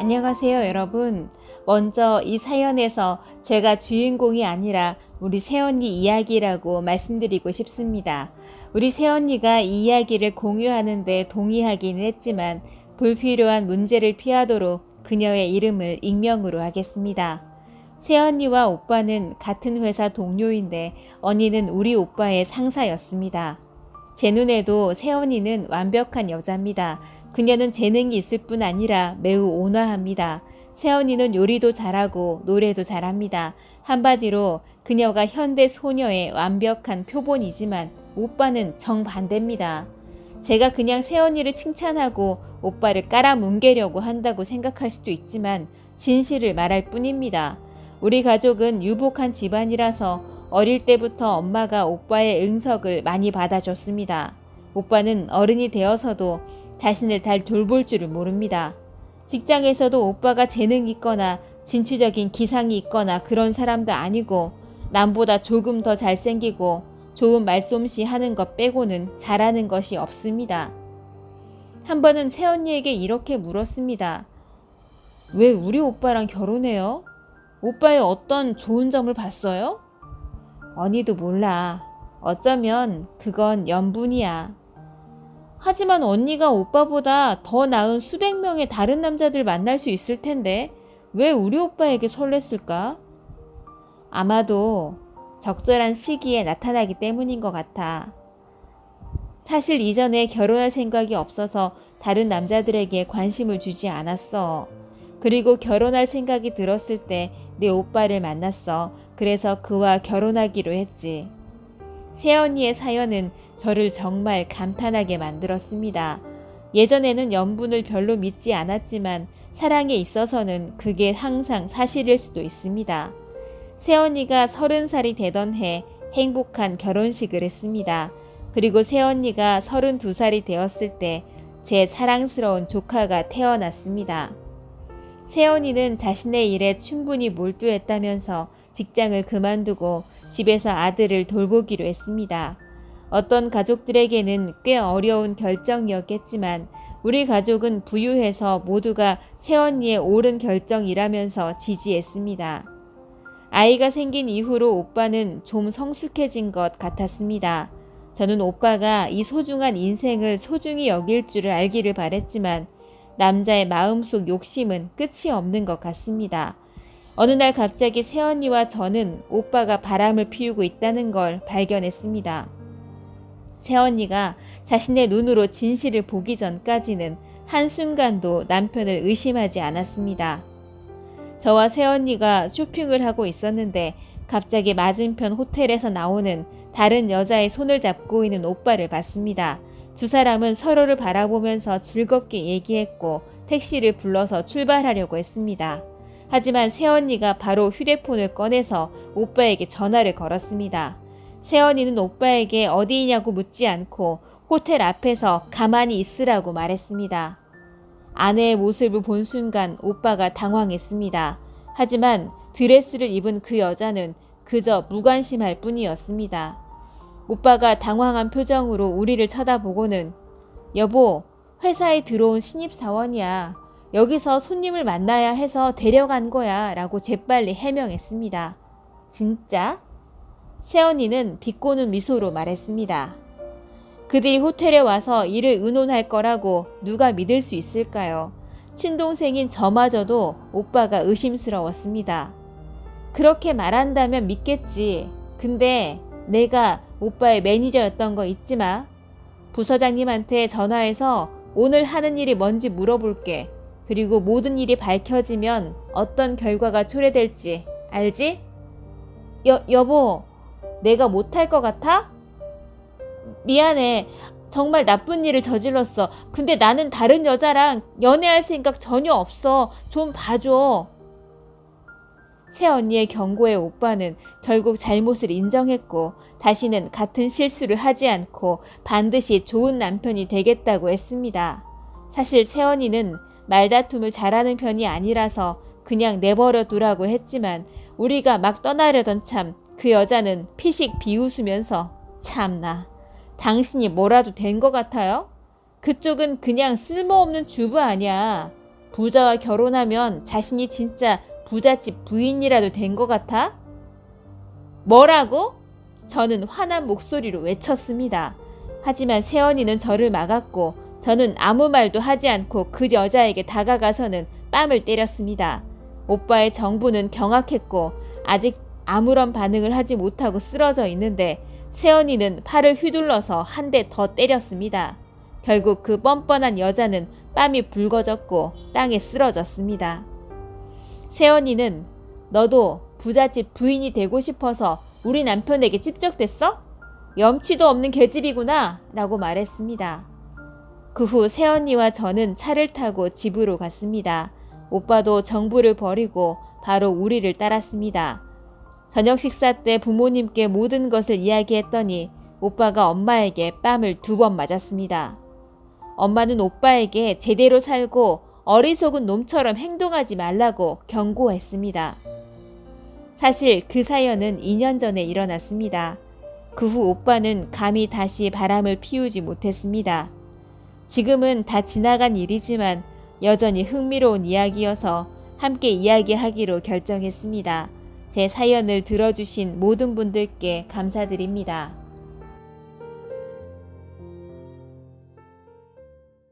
안녕하세요, 여러분. 먼저 이 사연에서 제가 주인공이 아니라 우리 새언니 이야기라고 말씀드리고 싶습니다. 우리 새언니가 이 이야기를 공유하는데 동의하기는 했지만 불필요한 문제를 피하도록 그녀의 이름을 익명으로 하겠습니다. 새언니와 오빠는 같은 회사 동료인데 언니는 우리 오빠의 상사였습니다. 제 눈에도 새언니는 완벽한 여자입니다. 그녀는 재능이 있을 뿐 아니라 매우 온화합니다. 새언니는 요리도 잘하고 노래도 잘합니다. 한마디로 그녀가 현대 소녀의 완벽한 표본이지만 오빠는 정반대입니다. 제가 그냥 새언니를 칭찬하고 오빠를 깔아뭉개려고 한다고 생각할 수도 있지만 진실을 말할 뿐입니다. 우리 가족은 유복한 집안이라서 어릴 때부터 엄마가 오빠의 응석을 많이 받아줬습니다. 오빠는 어른이 되어서도 자신을 잘 돌볼 줄을 모릅니다. 직장에서도 오빠가 재능이 있거나 진취적인 기상이 있거나 그런 사람도 아니고 남보다 조금 더 잘생기고 좋은 말솜씨 하는 것 빼고는 잘하는 것이 없습니다. 한 번은 새언니에게 이렇게 물었습니다. 왜 우리 오빠랑 결혼해요? 오빠의 어떤 좋은 점을 봤어요? 언니도 몰라. 어쩌면 그건 연분이야. 하지만 언니가 오빠보다 더 나은 수백 명의 다른 남자들 만날 수 있을 텐데 왜 우리 오빠에게 설렜을까? 아마도 적절한 시기에 나타나기 때문인 것 같아. 사실 이전에 결혼할 생각이 없어서 다른 남자들에게 관심을 주지 않았어. 그리고 결혼할 생각이 들었을 때 내 오빠를 만났어. 그래서 그와 결혼하기로 했지. 새언니의 사연은 저를 정말 감탄하게 만들었습니다. 예전에는 연분을 별로 믿지 않았지만 사랑에 있어서는 그게 항상 사실일 수도 있습니다. 새언니가 서른 살이 되던 해 행복한 결혼식을 했습니다. 그리고 새언니가 서른 두 살이 되었을 때 제 사랑스러운 조카가 태어났습니다. 새언니는 자신의 일에 충분히 몰두했다면서 직장을 그만두고 집에서 아들을 돌보기로 했습니다. 어떤 가족들에게는 꽤 어려운 결정이었겠지만 우리 가족은 부유해서 모두가 새언니의 옳은 결정이라면서 지지했습니다. 아이가 생긴 이후로 오빠는 좀 성숙해진 것 같았습니다. 저는 오빠가 이 소중한 인생을 소중히 여길 줄을 알기를 바랬지만 남자의 마음속 욕심은 끝이 없는 것 같습니다. 어느 날 갑자기 새언니와 저는 오빠가 바람을 피우고 있다는 걸 발견했습니다. 새언니가 자신의 눈으로 진실을 보기 전까지는 한순간도 남편을 의심하지 않았습니다. 저와 새언니가 쇼핑을 하고 있었는데 갑자기 맞은편 호텔에서 나오는 다른 여자의 손을 잡고 있는 오빠를 봤습니다. 두 사람은 서로를 바라보면서 즐겁게 얘기했고 택시를 불러서 출발하려고 했습니다. 하지만 새언니가 바로 휴대폰을 꺼내서 오빠에게 전화를 걸었습니다. 새언니는 오빠에게 어디이냐고 묻지 않고 호텔 앞에서 가만히 있으라고 말했습니다. 아내의 모습을 본 순간 오빠가 당황했습니다. 하지만 드레스를 입은 그 여자는 그저 무관심할 뿐이었습니다. 오빠가 당황한 표정으로 우리를 쳐다보고는 여보, 회사에 들어온 신입사원이야. 여기서 손님을 만나야 해서 데려간 거야. 라고 재빨리 해명했습니다. 진짜? 새언니는 비꼬는 미소로 말했습니다. 그들이 호텔에 와서 일을 의논할 거라고 누가 믿을 수 있을까요? 친동생인 저마저도 오빠가 의심스러웠습니다. 그렇게 말한다면 믿겠지. 근데 내가 오빠의 매니저였던 거 잊지 마. 부서장님한테 전화해서 오늘 하는 일이 뭔지 물어볼게. 그리고 모든 일이 밝혀지면 어떤 결과가 초래될지 알지? 여, 여보, 내가 못할 것 같아? 미안해. 정말 나쁜 일을 저질렀어. 근데 나는 다른 여자랑 연애할 생각 전혀 없어. 좀 봐줘. 새 언니의 경고에 오빠는 결국 잘못을 인정했고 다시는 같은 실수를 하지 않고 반드시 좋은 남편이 되겠다고 했습니다. 사실 새 언니는 말다툼을 잘하는 편이 아니라서 그냥 내버려 두라고 했지만 우리가 막 떠나려던 참 그 여자는 피식 비웃으면서 참나 당신이 뭐라도 된 것 같아요? 그쪽은 그냥 쓸모없는 주부 아니야. 부자와 결혼하면 자신이 진짜 부잣집 부인이라도 된 것 같아? 뭐라고? 저는 화난 목소리로 외쳤습니다. 하지만 세연이는 저를 막았고 저는 아무 말도 하지 않고 그 여자에게 다가가서는 뺨을 때렸습니다. 오빠의 정부는 경악했고 아직 아무런 반응을 하지 못하고 쓰러져 있는데 세연이는 팔을 휘둘러서 한 대 더 때렸습니다. 결국 그 뻔뻔한 여자는 뺨이 붉어졌고 땅에 쓰러졌습니다. 세연이는 너도 부잣집 부인이 되고 싶어서 우리 남편에게 찝적댔어? 염치도 없는 계집이구나 라고 말했습니다. 그 후 세연이와 저는 차를 타고 집으로 갔습니다. 오빠도 정부를 버리고 바로 우리를 따랐습니다. 저녁 식사 때 부모님께 모든 것을 이야기했더니 오빠가 엄마에게 뺨을 두 번 맞았습니다. 엄마는 오빠에게 제대로 살고 어리석은 놈처럼 행동하지 말라고 경고했습니다. 사실 그 사연은 2년 전에 일어났습니다. 그 후 오빠는 감히 다시 바람을 피우지 못했습니다. 지금은 다 지나간 일이지만 여전히 흥미로운 이야기여서 함께 이야기하기로 결정했습니다. 제 사연을 들어주신 모든 분들께 감사드립니다.